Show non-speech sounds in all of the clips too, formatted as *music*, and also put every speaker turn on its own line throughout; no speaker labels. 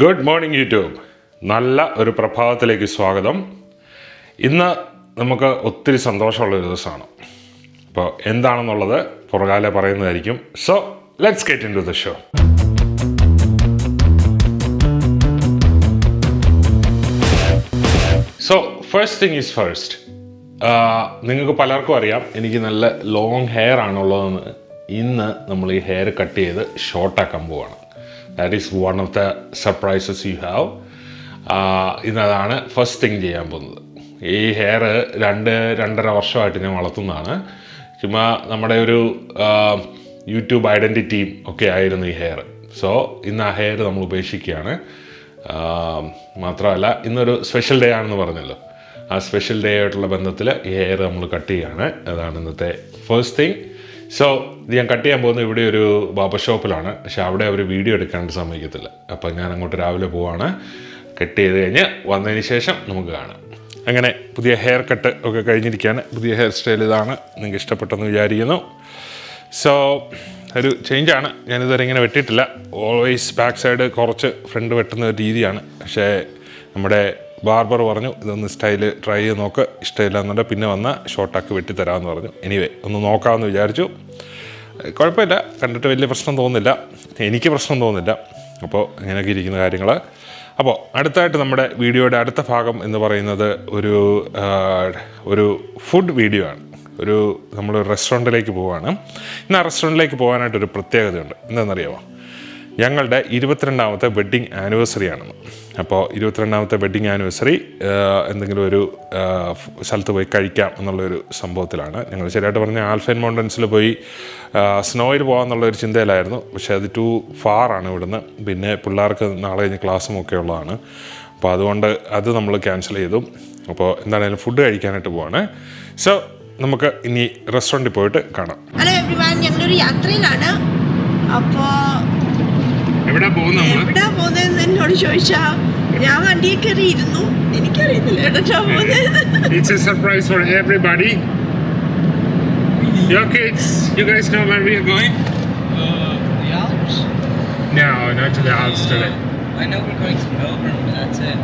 Good morning YouTube നല്ല ഒരു പ്രഭാതത്തിലേക്ക് സ്വാഗതം. ഇന്ന് നമുക്ക് ഒത്തിരി സന്തോഷമുള്ള ഒരു ദിവസമാണ്. അപ്പോൾ എന്താണെന്നുള്ളത് പുറകാലെ പറയുന്നതായിരിക്കും. So let's get into the show so first thing is first നിങ്ങൾക്ക് പലർക്കും അറിയാം. എനിക്ക് നല്ല ലോങ് ഹെയർ ആണുള്ളതെന്ന് ഇന്ന് നമ്മൾ ഈ ഹെയർ കട്ട് ചെയ്ത് ഷോർട്ടാക്കാൻ പോവാണ്. That is one of the surprises you have ഇന്നതാണ് ഫസ്റ്റ് തിങ് ചെയ്യാൻ പോകുന്നത്. ഈ ഹെയർ രണ്ട് രണ്ടര വർഷമായിട്ട് ഞാൻ വളർത്തുന്നതാണ്. ചുമ്മാ നമ്മുടെ ഒരു യൂട്യൂബ് ഐഡന്റിറ്റിയും ഒക്കെ ആയിരുന്നു ഈ ഹെയർ സോ ഇന്ന് ആ ഹെയർ നമ്മൾ ഉപേക്ഷിക്കുകയാണ്. മാത്രമല്ല ഇന്നൊരു സ്പെഷ്യൽ ഡേ ആണെന്ന് പറഞ്ഞല്ലോ. ആ സ്പെഷ്യൽ ഡേ ആയിട്ടുള്ള ബന്ധത്തിൽ ഈ ഹെയർ നമ്മൾ കട്ട് ചെയ്യുകയാണ്. അതാണ് ഇന്നത്തെ ഫസ്റ്റ് തിങ് സോ ഞാൻ കട്ട് ചെയ്യാൻ പോകുന്നത് ഇവിടെ ഒരു ബാബർ ഷോപ്പിലാണ് പക്ഷെ അവിടെ അവർ വീഡിയോ എടുക്കാണ്ട് സമ്മതിക്കത്തില്ല. അപ്പം ഞാൻ അങ്ങോട്ട് രാവിലെ പോവാണ്. കട്ട് ചെയ്ത് കഴിഞ്ഞ് വന്നതിന് ശേഷം നമുക്ക് കാണാം. അങ്ങനെ പുതിയ ഹെയർ കട്ട് ഒക്കെ കഴിഞ്ഞിരിക്കുകയാണ് പുതിയ ഹെയർ സ്റ്റൈൽ ഇതാണ്. നിങ്ങൾക്ക് ഇഷ്ടപ്പെട്ടെന്ന് വിചാരിക്കുന്നു. സോ ഒരു ചേഞ്ചാണ് ഞാനിതുവരെ ഇങ്ങനെ വെട്ടിയിട്ടില്ല. ഓൾവേസ് ബാക്ക് സൈഡ് കുറച്ച് ഫ്രണ്ട് വെട്ടുന്ന ഒരു രീതിയാണ്. പക്ഷേ നമ്മുടെ ബാർബർ പറഞ്ഞു ഇതൊന്ന് സ്റ്റൈൽ ട്രൈ ചെയ്ത് നോക്ക് ഇഷ്ടമില്ല എന്നുണ്ടെങ്കിൽ പിന്നെ വന്ന ഷോർട്ടാക്കി വെട്ടിത്തരാമെന്ന് പറഞ്ഞു. എനിവേ ഒന്ന് നോക്കാമെന്ന് വിചാരിച്ചു. കുഴപ്പമില്ല കണ്ടിട്ട് വലിയ പ്രശ്നം തോന്നുന്നില്ല. എനിക്ക് പ്രശ്നം തോന്നുന്നില്ല. അപ്പോൾ ഇങ്ങനെയൊക്കെ ഇരിക്കുന്ന കാര്യങ്ങൾ അപ്പോൾ അടുത്തായിട്ട് നമ്മുടെ വീഡിയോയുടെ അടുത്ത ഭാഗം എന്ന് പറയുന്നത് ഒരു ഒരു ഫുഡ് വീഡിയോ ആണ്. ഒരു നമ്മൾ റെസ്റ്റോറന്റിലേക്ക് പോവുകയാണ് ഇന്ന് ആ റെസ്റ്റോറന്റിലേക്ക് പോകാനായിട്ടൊരു പ്രത്യേകതയുണ്ട്. എന്താണെന്നറിയാമോ ഞങ്ങളുടെ ഇരുപത്തിരണ്ടാമത്തെ വെഡ്ഡിങ് ആനിവേഴ്സറി ആണെന്ന് അപ്പോൾ ഇരുപത്തിരണ്ടാമത്തെ വെഡ്ഡിങ് ആനിവേഴ്സറി എന്തെങ്കിലും ഒരു സ്ഥലത്ത് പോയി കഴിക്കാം എന്നുള്ളൊരു സംഭവത്തിലാണ്. ഞങ്ങൾ ശരിയായിട്ട് പറഞ്ഞാൽ ആൽഫൈൻ മൗണ്ടൻസിൽ പോയി സ്നോയിൽ പോകാമെന്നുള്ളൊരു ചിന്തയിലായിരുന്നു. പക്ഷേ അത് ടു ഫാർ ആണ് ഇവിടുന്ന്. പിന്നെ പിള്ളേർക്ക് നാളെ കഴിഞ്ഞ് ക്ലാസ്സും ഒക്കെ ഉള്ളതാണ്. അപ്പോൾ അതുകൊണ്ട് അത് നമ്മൾ ക്യാൻസൽ ചെയ്തു. അപ്പോൾ എന്താണെങ്കിലും ഫുഡ് കഴിക്കാനായിട്ട് പോവാണ്. സോ നമുക്ക് ഇനി റെസ്റ്റോറന്റിൽ പോയിട്ട് കാണാം.
ഹലോ ഞങ്ങളൊരു യാത്രയിലാണ്. അപ്പോ
എവിടെ പോകുന്ന
എവിടാ പോകുന്നതെന്ന് എന്നോട് ചോദിച്ചാ ഞാൻ വണ്ടിയിൽ കയറി ഇരുന്നു എനിക്കറിയത്തില്ല എവിടാ പോകുന്നത്
It's a surprise for everybody. Your kids, you guys know where we are going?
Uh, the Alps?
No, not to the Alps today.
I know we're going to Melbourne, but that's it.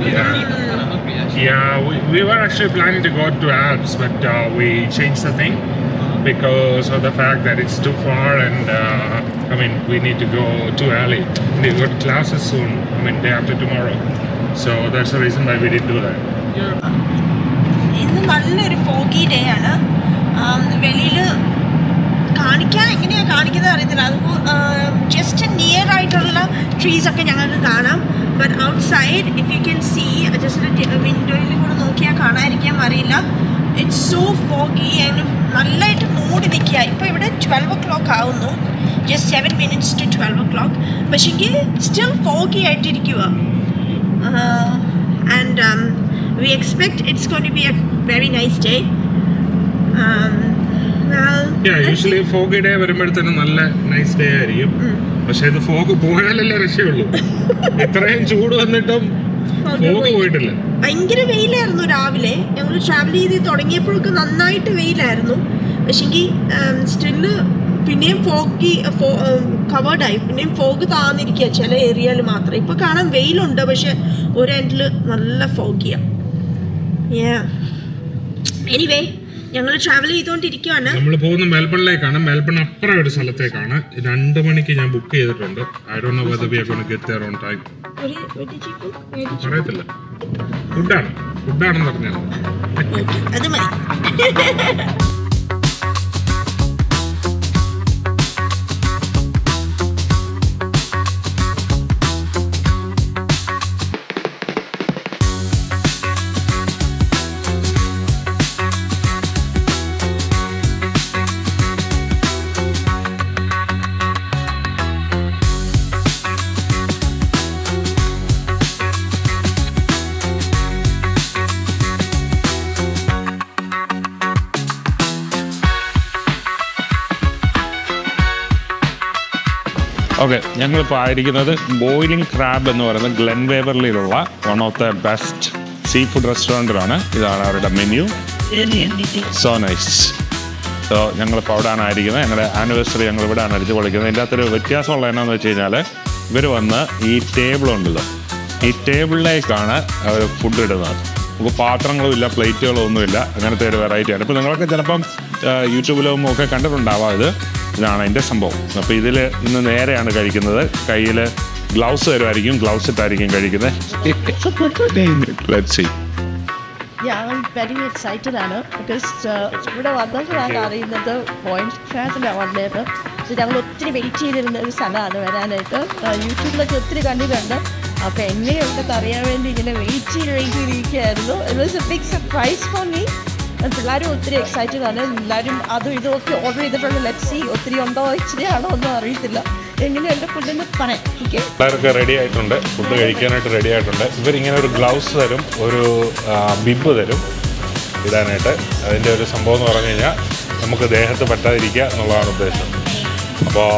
We
Yeah.
were kind of hungry, actually.
Yeah, we, we were actually planning to go to Alps, but uh, we changed the thing because of the fact that it's too far and uh, I mean, we need to go too early. We got classes soon, I mean, day after tomorrow. So that's the reason why we didn't do that.
ഇന്ന് നല്ലൊരു foggy day ആണ്. വെളിയിൽ കാണിക്കാൻ എങ്ങനെയാ കാണിക്കുന്നത് അറിയത്തില്ല. അത് just near ആയിട്ടുള്ള ട്രീസ് ഒക്കെ ഞങ്ങൾക്ക് കാണാം. But outside if you can see just വിൻഡോയിൽ കൂടെ നോക്കിയാൽ കാണാതിരിക്കാൻ അറിയില്ല. ഇറ്റ്സ് സോ ഫോഗി ആൻഡ് നല്ലതായിട്ട് മൂടി നിൽക്കുക ഇപ്പോൾ ഇവിടെ ട്വൽവ് ഒ ക്ലോക്ക് ആവുന്നു. Just seven minutes to twelve o'clock പക്ഷേങ്കിൽ സ്റ്റിൽ ഫോഗി ആയിട്ടിരിക്കുക and we expect it's gonna be a very nice day. Um, see.
Fog day വരുമ്പോഴത്തേനും നല്ല നൈസ് ഡേ ആയിരിക്കും. പക്ഷെ ഇത് ഫോഗ് പോയാലല്ലേ രക്ഷയുള്ളൂ. ഇത്രയും ചൂട് വന്നിട്ടും ഫോഗ് പോയിട്ടില്ല.
ഭയങ്കര വെയിലായിരുന്നു രാവിലെ. ഞങ്ങൾ ട്രാവൽ ചെയ്ത് തുടങ്ങിയപ്പോഴൊക്കെ നന്നായിട്ട് വെയിലായിരുന്നു. പക്ഷെങ്കിൽ സ്റ്റിൽ പിന്നെയും ഫോഗി കവേർഡായി പിന്നെയും ഫോഗ് താന്നിരിക്കുക ചില ഏരിയയിൽ മാത്രം. ഇപ്പൊ കാണാൻ വെയിലുണ്ട് പക്ഷെ ഒരു എൻഡിൽ നല്ല ഫോഗിയാ എനിവേ ഞങ്ങൾ ട്രാവൽ ചെയ്തുകൊണ്ടിരിക്കുകയാണ്
നമ്മൾ പോകുന്ന മെൽബണിലേക്കാണ് മെൽബൺ അപ്പുറം ഒരു സ്ഥലത്തേക്കാണ്. രണ്ട് മണിക്ക് ഞാൻ ബുക്ക് ചെയ്തിട്ടുണ്ട്. I Dr know whether we are
gonna get there on time.
അറിയത്തില്ല ഫുഡാണ് ഫുഡാണെന്ന് പറഞ്ഞാൽ
അത് മതി. *laughs*
ഓക്കെ ഞങ്ങളിപ്പോൾ ആയിരിക്കുന്നത് ബോയിലിംഗ് ക്രാബ് എന്ന് പറയുന്നത് Glen വേവർലിയിലുള്ള one of the best seafood റെസ്റ്റോറന്റിലാണ് ഇതാണ് അവരുടെ മെനു സോ നൈസ് സോ ഞങ്ങളിപ്പോൾ അവിടെയാണ് ആയിരിക്കുന്നത്. ഞങ്ങളുടെ ആനിവേഴ്സറി ഞങ്ങൾ ഇവിടെയാണ് അടിച്ച് പൊളിക്കുന്നത്. ഇതിന്റെ അകത്തൊരു വ്യത്യാസമുള്ള എന്നാന്ന് വെച്ച് കഴിഞ്ഞാൽ ഇവർ വന്ന് ഈ ടേബിളുണ്ടല്ലോ ഈ ടേബിളിലേക്കാണ് അവർ ഫുഡ് ഇടുന്നത്. നമുക്ക് പാത്രങ്ങളും ഇല്ല പ്ലേറ്റുകളും ഒന്നുമില്ല അങ്ങനത്തെ ഒരു വെറൈറ്റിയാണ് ഇപ്പോൾ നിങ്ങളൊക്കെ ചിലപ്പം യൂട്യൂബിലും ഒക്കെ കണ്ടിട്ടുണ്ടാവാം ഇത്. ഇതാണ് അതിന്റെ സംഭവം. അപ്പോൾ ഇതിൽ ഇന്ന് നേരെയാണ് കഴിക്കുന്നത്. കയ്യിൽ ഗ്ലൗസ് തരുമായിരിക്കും. ഗ്ലൗസ് ഇട്ടായിരിക്കും കഴിക്കുന്നത്. ലെറ്റ് സി
ഞാൻ വെരി എക്സൈറ്റഡ് ആണ് ബിക്കോസ് ഇവിടെ വന്നപ്പോഴാണ് അറിയുന്നത് പോയിന്റ് ക്രാഫിന്റെ വന്നത് ഞങ്ങൾ ഒത്തിരി വെയിറ്റ് ചെയ്തിരുന്ന ഒരു സ്ഥലമാണ് വരാനായിട്ട്. Uh, യൂട്യൂബിലൊക്കെ ഒത്തിരി കണ്ടിട്ടുണ്ട്. അപ്പോൾ എങ്ങനെയുണ്ടെന്ന് അറിയാൻ വേണ്ടി ഇങ്ങനെ വെയിറ്റ് ചെയ്ത് wait ചെയ്തിരിക്കുകയായിരുന്നു it was a big surprise for me പിള്ളേരും ഒത്തിരി എക്സൈറ്റഡ് ആണ്. എല്ലാവരും അതും ഇതും ഒക്കെ ഓർഡർ ചെയ്തിട്ടുണ്ട് ലെപ്സി ഒത്തിരി ഉണ്ടോ ഇച്ചിരി ആണോ ഒന്നും അറിയത്തില്ല. എങ്ങനെയുണ്ട് ഫുഡിന് പറയാം
റെഡി ആയിട്ടുണ്ട്. ഫുഡ് കഴിക്കാനായിട്ട് റെഡി ആയിട്ടുണ്ട്. ഇവരിങ്ങനെ ഒരു ഗ്ലൗസ് തരും ഒരു ബിബ് തരും ഇടാനായിട്ട്. അതിന്റെ ഒരു സംഭവം എന്ന് പറഞ്ഞു കഴിഞ്ഞാൽ നമുക്ക് ദേഹത്ത് പറ്റാതിരിക്കുക എന്നുള്ളതാണ് ഉദ്ദേശം. അപ്പോൾ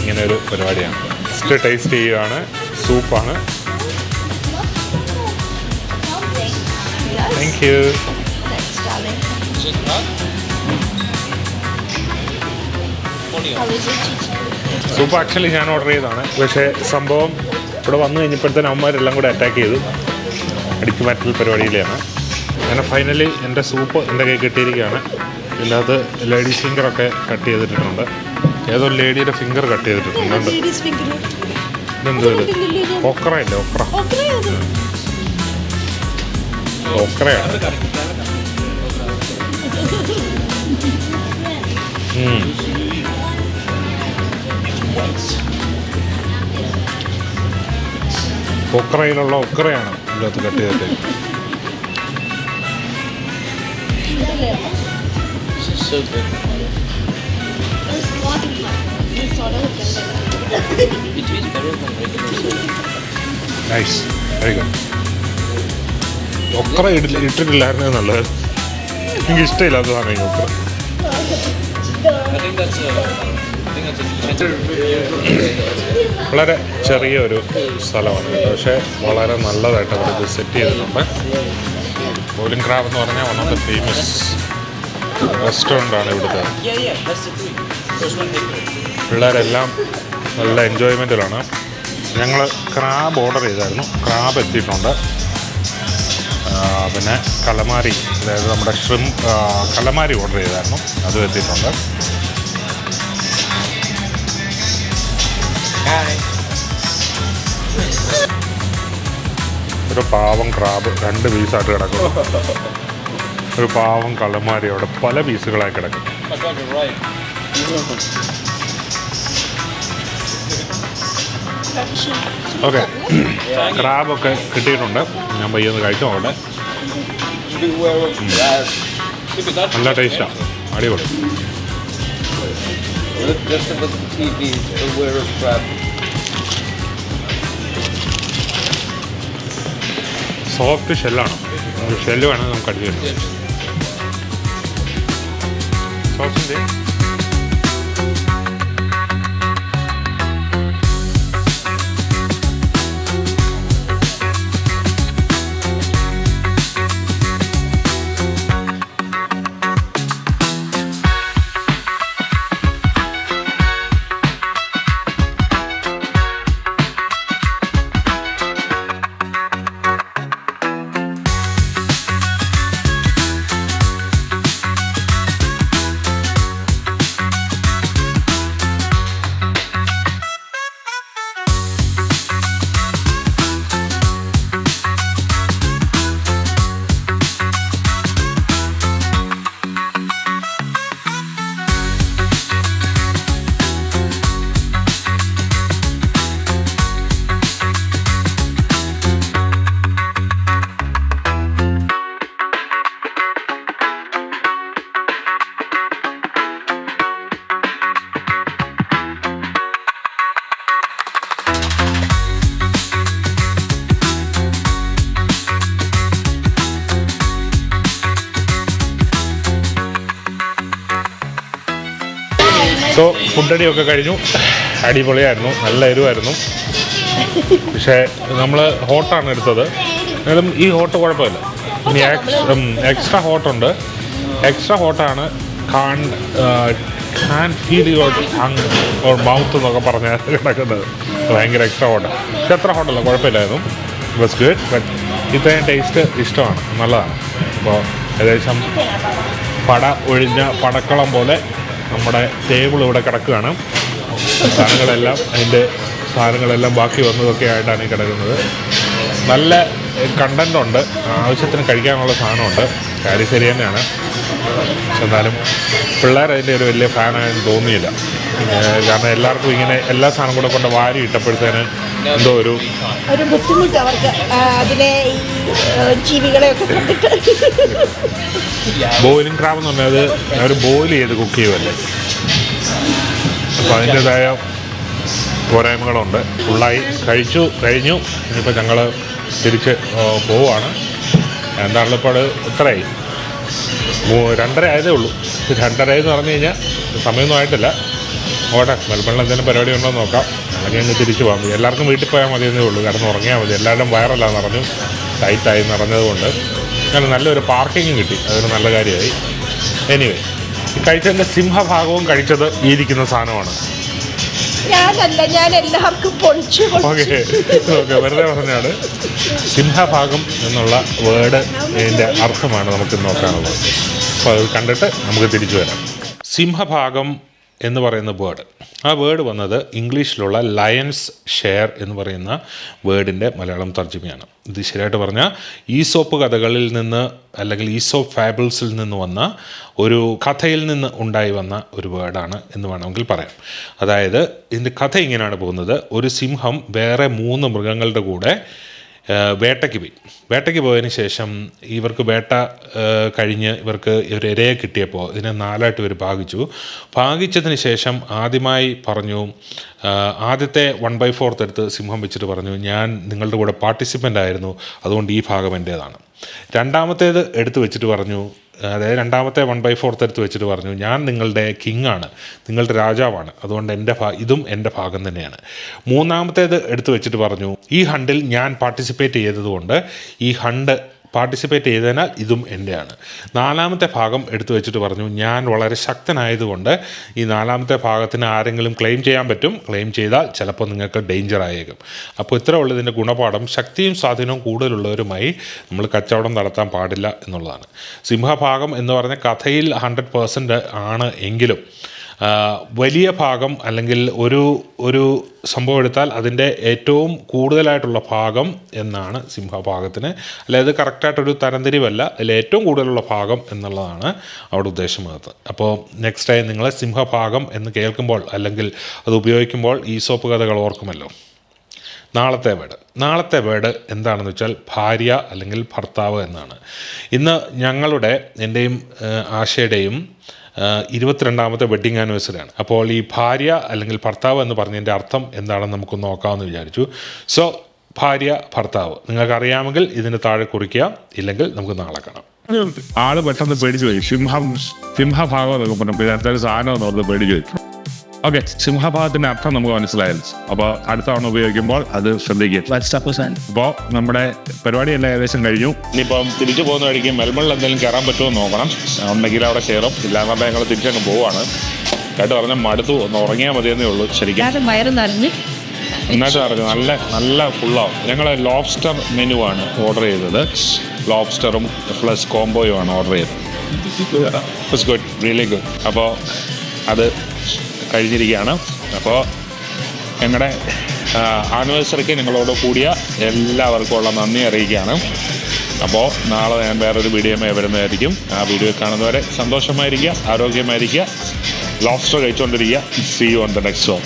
ഇങ്ങനെ ഒരു പരിപാടിയാണ്. ഫസ്റ്റ് ടേസ്റ്റ് ചെയ്യുകയാണ് സൂപ്പാണ്
thank you Hot.
Soup actually ഞാൻ ഓർഡർ ചെയ്തതാണ്. പക്ഷേ സംഭവം ഇവിടെ വന്നു കഴിഞ്ഞപ്പോഴത്തേന് അവന്മാരെല്ലാം കൂടെ അറ്റാക്ക് ചെയ്തു. അടിച്ചു മാറ്റൽ പരിപാടിയിലാണ്. അങ്ങനെ ഫൈനലി എന്റെ സൂപ്പ് എന്റെ കൈ കിട്ടിയിരിക്കുകയാണ്. ഇതിനകത്ത് ലേഡീസ് ഫിംഗറൊക്കെ കട്ട് ചെയ്തിട്ടുണ്ട് ഏതോ ലേഡിയുടെ ഫിംഗർ കട്ട് ചെയ്തിട്ടുണ്ട് ഇതെന്തോ ഇല്ലേ ഒക്ര ഒക്രയാണ് ഉം. ഒക്രയിലുള്ള ഒക്രയാണ് ഇതിനകത്ത് കട്ട് ചെയ്തിട്ട്. നൈസ് ഒക്ര ഇട്ടിട്ടില്ലായിരുന്നു നല്ലത് എനിക്ക് ഇഷ്ടമില്ല ഈ ഒക്ര വളരെ ചെറിയ ചെറിയൊരു സ്ഥലമാണ് പക്ഷേ വളരെ നല്ലതായിട്ട് അവർ ഇത് സെറ്റ് ചെയ്തിട്ടുണ്ട്. ബോലിംഗ് ക്രാബ് എന്ന് പറഞ്ഞാൽ വൺ ഓഫ് ദ ഫേമസ് റെസ്റ്റോറന്റാണ് ഇവിടുത്തെ. പിള്ളേരെല്ലാം നല്ല എൻജോയ്മെന്റിലാണ് ഞങ്ങൾ ക്രാബ് ഓർഡർ ചെയ്തായിരുന്നു. ക്രാബ് എത്തിയിട്ടുണ്ട്. പിന്നെ കലമാരി അതായത് നമ്മുടെ ഷ്രിം കലമാരി ഓർഡർ ചെയ്തായിരുന്നു. അതും എത്തിയിട്ടുണ്ട്. ഒരു പാവം ക്രാബ് രണ്ട് പീസായിട്ട് കിടക്കും ഒരു പാവം കലമാരി അവിടെ പല പീസുകളായി കിടക്കും. ഓക്കെ ക്രാബൊക്കെ കിട്ടിയിട്ടുണ്ട്. ഞാൻ പയ്യൊന്ന് കഴിച്ചു നോക്കട്ടെ. നല്ല ടേസ്റ്റാണ് അടിപൊളി. സോഫ്റ്റ് ഷെല്ലാണ് ഷെല്ല് വേണമെങ്കിൽ നമുക്ക് അടിച്ചു സോഫ്റ്റ് ഫുഡടിയൊക്കെ കഴിഞ്ഞു. അടിപൊളിയായിരുന്നു. നല്ല എരിവായിരുന്നു. പക്ഷേ നമ്മൾ ഹോട്ടാണ് എടുത്തത്. എന്നാലും ഈ ഹോട്ട് കുഴപ്പമില്ല. ഇനി എക്സ്ട്രാ ഹോട്ടുണ്ട് extra ഹോട്ടാണ് can can feel your tongue or mouth എന്നൊക്കെ പറഞ്ഞാൽ കിടക്കുന്നത്. ഭയങ്കര എക്സ്ട്രാ ഹോട്ട് പക്ഷെ എത്ര ഹോട്ടല്ല കുഴപ്പമില്ലായിരുന്നു. വാസ് ഗുഡ് ബട്ട് ഇത്രയും ടേസ്റ്റ് ഇഷ്ടമാണ്. നല്ലതാണ്. അപ്പോൾ ഏകദേശം പട ഒഴിഞ്ഞ പടക്കളം പോലെ നമ്മുടെ ടേബിൾ ഇവിടെ കിടക്കുകയാണ്. സാധനങ്ങളെല്ലാം അതിന്റെ സാധനങ്ങളെല്ലാം ബാക്കി വന്നതൊക്കെ ആയിട്ടാണ് ഈ കിടക്കുന്നത്. നല്ല കണ്ടന്റ് ഉണ്ട്. ആവശ്യത്തിന് കഴിക്കാനുള്ള സാധനമുണ്ട്. കാര്യം ശരി തന്നെയാണ്. എന്നാലും പിള്ളേർ അതിന്റെ ഒരു വലിയ ഫാനായെന്ന് തോന്നിയില്ല. കാരണം എല്ലാവർക്കും ഇങ്ങനെ എല്ലാ സാധനം കൂടെ കൊണ്ട് വാരി ഇട്ടപ്പോഴത്തേന് എന്തോ ഒരു
ഒരു ബുദ്ധിമുട്ട് അവർക്ക് അതിനെ അതിലെ ഈ ജീവികളെയൊക്കെ കണ്ടിട്ട്.
ബോയിലിംഗ് ക്രാബ് എന്ന് പറഞ്ഞാൽ അവർ ബോയിൽ ചെയ്ത് കുക്ക് ചെയ്യുമല്ലേ അപ്പോൾ അതിന്റെതായ പോരായ്മകളുണ്ട്. ഫുള്ളായി കഴിച്ചു കഴിഞ്ഞു. ഇനിയിപ്പോൾ ഞങ്ങൾ തിരിച്ച് പോവാണ് എന്താണല്ലോ ഇപ്പോൾ അത് ഇത്രയായി. രണ്ടര ആയതേ ഉള്ളൂ. രണ്ടര എന്ന് പറഞ്ഞു കഴിഞ്ഞാൽ സമയമൊന്നും ആയിട്ടില്ല. ഓട്ടെ മെൽബണിൽ എന്തെങ്കിലും പരിപാടി ഉണ്ടോ നോക്കാം. അല്ലെങ്കിൽ അങ്ങ് തിരിച്ചു പോകാം എല്ലാവർക്കും വീട്ടിൽ പോയാൽ മതിയെന്നേ ഉള്ളൂ. കിടന്ന് ഉറങ്ങിയാൽ മതി. എല്ലാവരും വയറല്ല നിറഞ്ഞു ടൈറ്റായി നിറഞ്ഞതുകൊണ്ട് അങ്ങനെ നല്ലൊരു പാർക്കിങ്ങും കിട്ടി. അതൊരു നല്ല കാര്യമായി. എനിവേ കഴിച്ചതിന്റെ സിംഹഭാഗവും കഴിച്ചത് ഈ ഇരിക്കുന്ന സാധനമാണ്.
ഞാനല്ല ഞാൻ എല്ലാവർക്കും പൊളിച്ചു
ഓക്കെ ഓക്കെ വെറുതെ പറഞ്ഞാണ്. സിംഹഭാഗം എന്നുള്ള വേർഡ് ഇതിന്റെ അർത്ഥമാണ് നമുക്ക് നോക്കാനുള്ളത്. അപ്പോൾ അത് കണ്ടിട്ട് നമുക്ക് തിരിച്ചു വരാം. സിംഹഭാഗം എന്ന് പറയുന്ന വേർഡ് ആ വേർഡ് വന്നത് ഇംഗ്ലീഷിലുള്ള ലയൺസ് ഷെയർ എന്ന് പറയുന്ന വേർഡിന്റെ മലയാളം തർജമയാണ്. ഇത് ശരിയായിട്ട് പറഞ്ഞാൽ ഈസോപ്പ് കഥകളിൽ നിന്ന് അല്ലെങ്കിൽ ഈസോപ്പ് ഫാബിൾസിൽ നിന്ന് വന്ന ഒരു കഥയിൽ നിന്ന് ഉണ്ടായി വന്ന ഒരു വേർഡാണ് എന്ന് വേണമെങ്കിൽ പറയാം. അതായത് ഇതിന്റെ കഥ ഇങ്ങനെയാണ് പോകുന്നത്. ഒരു സിംഹം വേറെ മൂന്ന് മൃഗങ്ങളുടെ കൂടെ വേട്ടയ്ക്ക് പോയി. വേട്ടയ്ക്ക് പോയതിന് ശേഷം ഇവർക്ക് വേട്ട കഴിഞ്ഞ് ഇവർക്ക് ഒരു ഇരയെ കിട്ടിയപ്പോൾ ഇതിനെ നാലായിട്ട് ഇവർ ഭാഗിച്ചു. ഭാഗിച്ചതിന് ശേഷം ആദ്യമായി പറഞ്ഞു ആദ്യത്തെ വൺ ബൈ ഫോർത്ത് എടുത്ത് സിംഹം വെച്ചിട്ട് പറഞ്ഞു ഞാൻ നിങ്ങളുടെ കൂടെ പാർട്ടിസിപ്പന്റ് ആയിരുന്നു അതുകൊണ്ട് ഈ ഭാഗം എന്റേതാണ്. രണ്ടാമത്തേത് എടുത്തു വെച്ചിട്ട് പറഞ്ഞു അതായത് രണ്ടാമത്തെ വൺ ബൈ ഫോർത്ത് എടുത്ത് വെച്ചിട്ട് പറഞ്ഞു ഞാൻ നിങ്ങളുടെ കിങ് ആണ് നിങ്ങളുടെ രാജാവാണ്. അതുകൊണ്ട് എന്റെ ഭാ ഇതും എന്റെ ഭാഗം തന്നെയാണ്. മൂന്നാമത്തേത് എടുത്ത് വെച്ചിട്ട് പറഞ്ഞു ഈ ഹണ്ടിൽ ഞാൻ പാർട്ടിസിപ്പേറ്റ് ചെയ്തതുകൊണ്ട് ഈ ഹണ്ട് പാർട്ടിസിപ്പേറ്റ് ചെയ്തതിനാൽ ഇതും എന്റെയാണ് നാലാമത്തെ ഭാഗം എടുത്തു വെച്ചിട്ട് പറഞ്ഞു ഞാൻ വളരെ ശക്തനായതുകൊണ്ട് ഈ നാലാമത്തെ ഭാഗത്തിന് ആരെങ്കിലും ക്ലെയിം ചെയ്യാൻ പറ്റും. ക്ലെയിം ചെയ്താൽ ചിലപ്പോൾ നിങ്ങൾക്ക് ഡേഞ്ചർ ആയേക്കും. അപ്പോൾ ഇത്ര ഉള്ളതിന്റെ ഗുണപാഠം. ശക്തിയും സ്വാധീനവും കൂടുതലുള്ളവരുമായി നമ്മൾ കച്ചവടം നടത്താൻ പാടില്ല എന്നുള്ളതാണ്. സിംഹഭാഗം എന്ന് പറഞ്ഞ കഥയിൽ ഹൺഡ്രഡ് പേഴ്സന്റ് ആണ് എങ്കിലും വലിയ ഭാഗം അല്ലെങ്കിൽ ഒരു ഒരു സംഭവം എടുത്താൽ അതിന്റെ ഏറ്റവും കൂടുതലായിട്ടുള്ള ഭാഗം എന്നാണ് സിംഹഭാഗത്തിന്. അല്ലാതെ കറക്റ്റായിട്ടൊരു തരംതിരിവല്ല. അതിൽ ഏറ്റവും കൂടുതലുള്ള ഭാഗം എന്നുള്ളതാണ് അവിടെ ഉദ്ദേശമാകുന്നത് അപ്പോൾ നെക്സ്റ്റ് ടൈം നിങ്ങൾ സിംഹഭാഗം എന്ന് കേൾക്കുമ്പോൾ അല്ലെങ്കിൽ അത് ഉപയോഗിക്കുമ്പോൾ ഈ സോപ്പ് കഥകൾ ഓർക്കുമല്ലോ. നാളത്തെ വേട്. നാളത്തെ വേട് എന്താണെന്ന് വെച്ചാൽ ഭാര്യ അല്ലെങ്കിൽ ഭർത്താവ് എന്നാണ്. ഇന്ന് ഞങ്ങളുടെ എന്റെയും ആശയുടെയും ഇരുപത്തിരണ്ടാമത്തെ വെഡ്ഡിങ് ആനിവേഴ്സറിയാണ് അപ്പോൾ ഈ ഭാര്യ അല്ലെങ്കിൽ ഭർത്താവ് എന്ന് പറഞ്ഞതിന്റെ അർത്ഥം എന്താണെന്ന് നമുക്ക് നോക്കാമെന്ന് വിചാരിച്ചു. സോ ഭാര്യ ഭർത്താവ്. നിങ്ങൾക്കറിയാമെങ്കിൽ ഇതിന് താഴെ കുറിക്കുക. ഇല്ലെങ്കിൽ നമുക്ക് നാളെ കാണാം.
ആൾ പെട്ടെന്ന് പേടിച്ചു പോയി. സിംഹം സിംഹഭാഗം എന്നൊക്കെ പറഞ്ഞു. സാധനം എന്ന് പറഞ്ഞ് പേടിച്ചു പോയി. ഓക്കെ സിംഹഭാഗത്തിന്റെ അർത്ഥം നമുക്ക് മനസ്സിലായത് അപ്പോൾ അടുത്ത തവണ ഉപയോഗിക്കുമ്പോൾ അത് ശ്രദ്ധിക്കുക. അപ്പോൾ നമ്മുടെ പരിപാടിയെല്ലാം ഏകദേശം കഴിഞ്ഞു. ഇനിയിപ്പം തിരിച്ചു പോകുന്ന വഴിക്ക് മെൽബണിൽ എന്തെങ്കിലും കയറാൻ പറ്റുമോ നോക്കണം. ഉണ്ടെങ്കിൽ അവിടെ കയറും. ഇല്ലാന്നുള്ള ഞങ്ങൾ തിരിച്ചങ്ങ് പോവാണ് കേട്ട് പറഞ്ഞാൽ മടുത്തു. ഒന്ന് ഉറങ്ങിയാൽ മതിയെന്നേ ഉള്ളൂ ശരിക്കും.
വയറ് നിറഞ്ഞ്.
നന്നായിട്ട് അറിഞ്ഞു നല്ല നല്ല ഫുള്ളാവും ഞങ്ങൾ ലോബ്സ്റ്റർ മെനു ആണ് ഓർഡർ ചെയ്തത്. ലോബ്സ്റ്ററും പ്ലസ് കോംബോയും ആണ് ഓർഡർ ചെയ്തത്. ഇറ്റ്സ് ഗുഡ് റിയലി ഗുഡ് അപ്പോൾ അത് കഴിഞ്ഞിരിക്കുകയാണ്. അപ്പോൾ ഞങ്ങളുടെ ആനിവേഴ്സറിക്ക് നിങ്ങളോട് കൂടിയ എല്ലാവർക്കും ഉള്ള നന്ദി അറിയിക്കുകയാണ്. അപ്പോൾ നാളെ ഞാൻ വേറൊരു വീഡിയോമായി വരുന്നതായിരിക്കും. ആ വീഡിയോ കാണുന്നവരെ സന്തോഷമായിരിക്കുക ആരോഗ്യമായിരിക്കുക. Lobster കഴിച്ചുകൊണ്ടിരിക്കുക see you on the next show